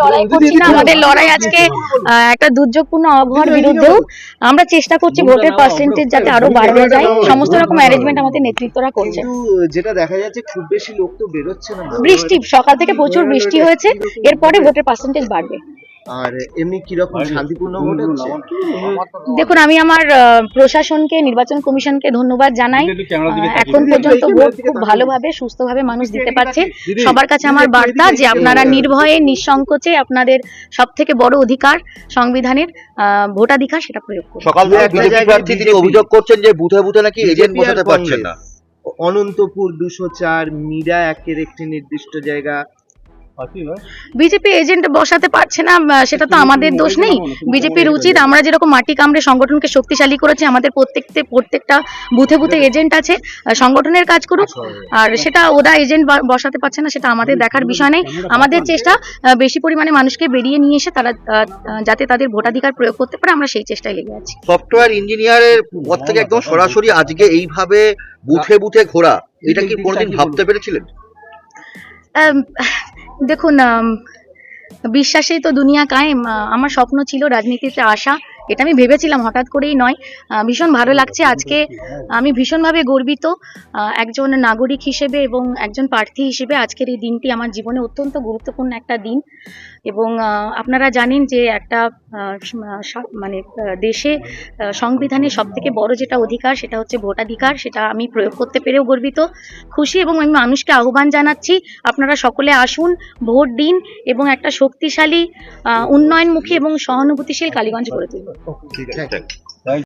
লড়াই করছি না আমাদের লড়াই আজকে একটা দুর্যোগপূর্ণ আবহাওয়ার বিরুদ্ধেও আমরা চেষ্টা করছি ভোটের পার্সেন্টেজ যাতে আরও বাড়বে যায়। সমস্ত রকম অ্যারেঞ্জমেন্ট আমাদের নেতৃত্বরা করছে। যেটা দেখা যাচ্ছে খুব বেশি লোক তো বেরোচ্ছে না। বৃষ্টি সকাল থেকে প্রচুর বৃষ্টি হয়েছে। এরপরে ভোটের পার্সেন্টেজ বাড়বে। আর এমনি কীরকম শান্তিপূর্ণ ভোট হচ্ছে? দেখুন আমি আমার আহ, প্রশাসনকে নির্বাচন কমিশনকে ধন্যবাদ জানাই। এখন পর্যন্ত ভোট খুব ভালোভাবে সুস্থভাবে মানুষ দিতে পারছে। সবার কাছে আমার বার্তা যে আপনারা নির্ভয়ে নিঃসংকোচে আপনাদের সব থেকে বড় অধিকার সংবিধানের আহ, ভোটাধিকার সেটা প্রয়োগ করুন। সকাল থেকে বিজেপি প্রার্থী তিনি অভিযোগ করছেন যে বুথে বুথে নাকি এজেন্ট বসাতে পারছেন না। অনন্তপুর দুশো চার মীরা একের একটি নির্দিষ্ট জায়গা। বিজেপি এজেন্ট বসাতে পারছে না সেটা তো আমাদের দোষ নেই। বিজেপির উচিত আমরা যেরকম মাটি কামড়ে সংগঠনকে শক্তিশালী করেছি আমাদের প্রত্যেকতে প্রত্যেকটা বুথে বুথে এজেন্ট আছে সংগঠনের কাজ করুক। আর সেটা ওরা এজেন্ট বসাতে পারছে না সেটা আমাদের দেখার বিষয় নেই। আমাদের চেষ্টা বেশি পরিমাণে মানুষকে বেরিয়ে নিয়ে এসে তারা যাতে তাদের ভোটাধিকার প্রয়োগ করতে পারে আমরা সেই চেষ্টায় লেগে আছি। সফটওয়্যার ইঞ্জিনিয়ারের পদ থেকে একদম সরাসরি আজকে এইভাবে বুথে বুথে ঘোরা এটা কি কোনোদিন ভাবতে পেরেছিলেন? দেখুন বিশ্বাসেই তো দুনিয়া কায়েম। আমার স্বপ্ন ছিল রাজনীতিতে আসা। এটা আমি ভেবেছিলাম, হঠাৎ করেই নয়। ভীষণ ভালো লাগছে আজকে। আমি ভীষণভাবে গর্বিত একজন নাগরিক হিসেবে এবং একজন প্রার্থী হিসেবে আজকের এই দিনটি আমার জীবনে অত্যন্ত গুরুত্বপূর্ণ একটা দিন। এবং আপনারা জানেন যে একটা মানে দেশে সংবিধানের সব থেকে বড় যেটা অধিকার সেটা হচ্ছে ভোটাধিকার, সেটা আমি প্রয়োগ করতে পেরেও গর্বিত, খুশি এবং আমি মানুষকে আহ্বান জানাচ্ছি, আপনারা সকলে আসুন, ভোট দিন এবং একটা শক্তিশালী উন্নয়নমুখী এবং সহানুভূতিশীল কালীগঞ্জ গড়ে তুলুন। OK，OK，来。